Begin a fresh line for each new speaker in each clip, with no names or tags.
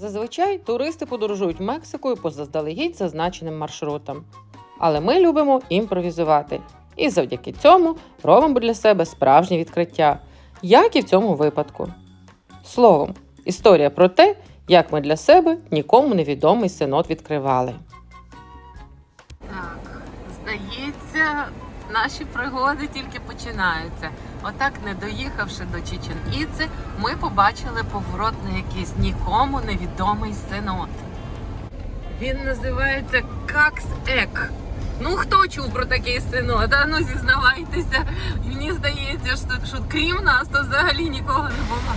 Зазвичай туристи подорожують Мексикою по заздалегідь зазначеним маршрутам. Але ми любимо імпровізувати. І завдяки цьому робимо для себе справжнє відкриття, як і в цьому випадку. Словом, історія про те, як ми для себе нікому невідомий синод відкривали. Так, здається, наші пригоди тільки починаються. Отак, не доїхавши до Чечен-Іци, ми побачили поворот на якийсь нікому невідомий синод. Він називається Какс-Ек. Ну, хто чув про такий синод? А ну зізнавайтеся. Мені здається, що, що крім нас, то взагалі нікого не було.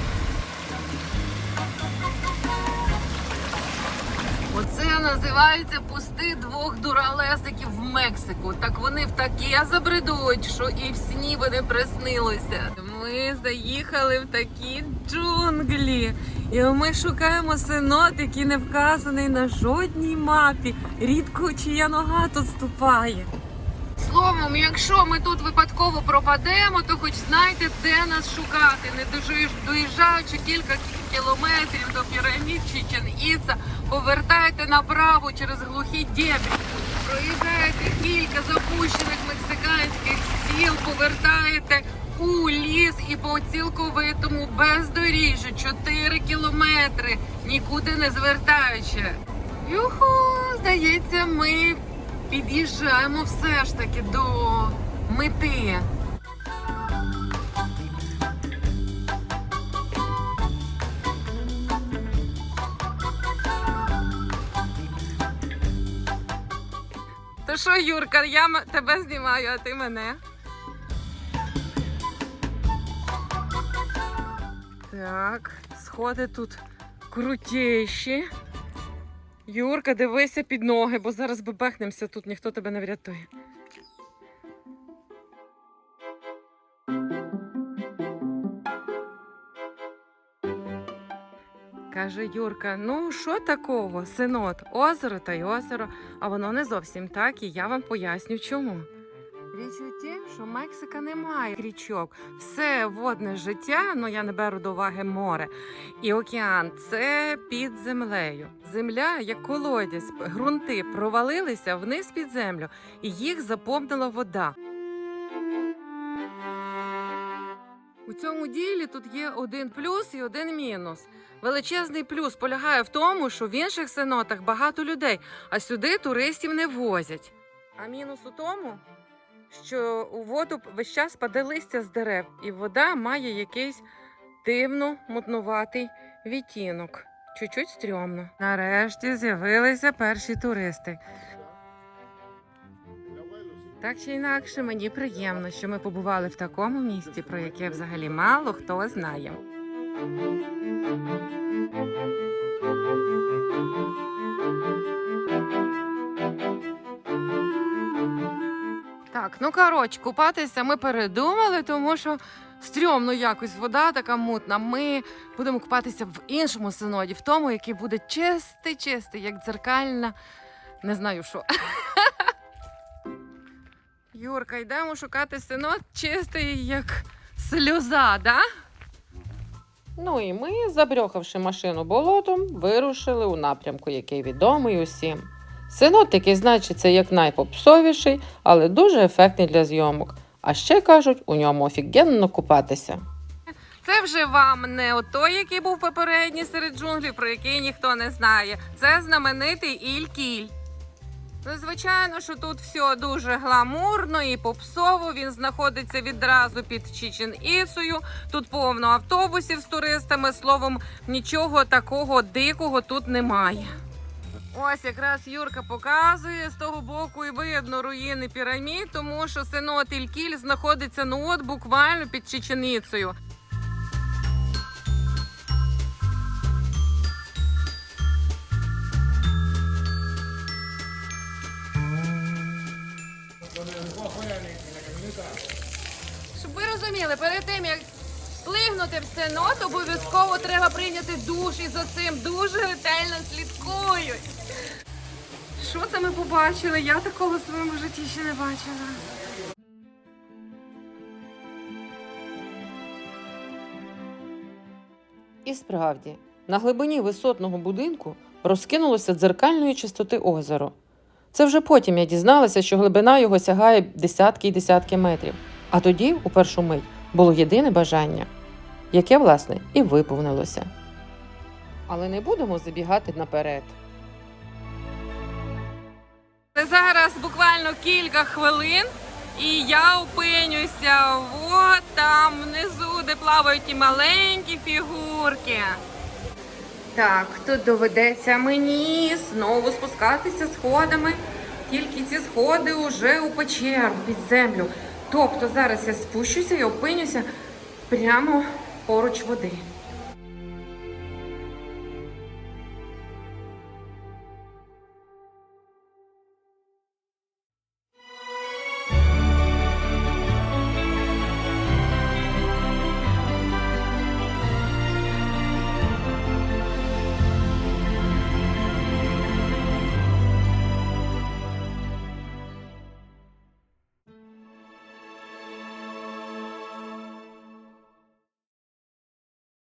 Називається пусти двох дуралесиків в Мексику. Так вони в таке забредуть, що і в сні би не приснилося. Ми заїхали в такі джунглі. І ми шукаємо синод, який не вказаний на жодній мапі. Рідко чия нога тут ступає. Словом, якщо ми тут випадково пропадемо, то хоч знайте, де нас шукати. Не доїжджаючи кілька кілометрів до пірамід Чичен-Іца, повертайте направо через глухі дебрі. Проїжджаєте кілька запущених мексиканських сіл, повертаєте у ліс і по цілковитому бездоріжжю 4 кілометри, нікуди не звертаючи. Юху, здається, ми під'їжджаємо все ж таки до мети. То що, Юрка, я тебе знімаю, а ти мене. Так, сходи тут крутіші. Юрка, дивися під ноги, бо зараз бебехнемося тут, ніхто тебе не врятує. Каже Юрка: ну що такого, синот, озеро та й озеро, а воно не зовсім так, і я вам поясню чому. Річ у тім, що Мексика не має річок. Все водне життя, ну я не беру до уваги море і океан це під землею. Земля, як колодязь, ґрунти провалилися вниз під землю, і їх заповнила вода. У цьому ділі тут є один плюс і один мінус. Величезний плюс полягає в тому, що в інших сенотах багато людей, а сюди туристів не возять. А мінус у тому, що у воду весь час паде листя з дерев, і вода має якийсь дивно мутнуватий відтінок. Чуть-чуть стрьомно. Нарешті з'явилися перші туристи. Так чи інакше, мені приємно, що ми побували в такому місті, про яке взагалі мало хто знає. Так, ну коротше, купатися ми передумали, тому що стрьомно якось вода така мутна. Ми будемо купатися в іншому синоді, в тому, який буде чистий, чистий, як дзеркальна. Не знаю що. Юрка, йдемо шукати синод чистий, як сльоза, да? Ну і ми, забрьохавши машину болотом, вирушили у напрямку, який відомий усім. Синод такий значиться як найпопсовіший, але дуже ефектний для зйомок. А ще кажуть, у ньому офігенно купатися. Це вже вам не той, який був попередній серед джунглів, про який ніхто не знає. Це знаменитий Іль-Кіль. Ну, звичайно, що тут все дуже гламурно і попсово. Він знаходиться відразу під Чічен Іцею. Тут повно автобусів з туристами. Словом, нічого такого дикого тут немає. Ось якраз Юрка показує з того боку і видно руїни пірамід, тому що синод Ількіль знаходиться ну от буквально під Чеченицею. Щоб ви розуміли, перед тим як вплигнути в синод, обов'язково треба прийняти душ і за цим дуже ретельно слідкують. Що це ми побачили? Я такого в своєму житті ще не бачила. І справді, На глибині висотного будинку розкинулося дзеркальної чистоти озеро. Це вже потім я дізналася, що глибина його сягає десятки й десятки метрів. А тоді, у першу мить, було єдине бажання, яке, власне, і виповнилося. Але не будемо забігати наперед. Зараз буквально кілька хвилин, і я опинюся от там внизу, де плавають ті маленькі фігурки. Так, тут доведеться мені знову спускатися сходами. Тільки ці сходи вже у печеру під землю. Тобто зараз я спущуся і опинюся прямо поруч води.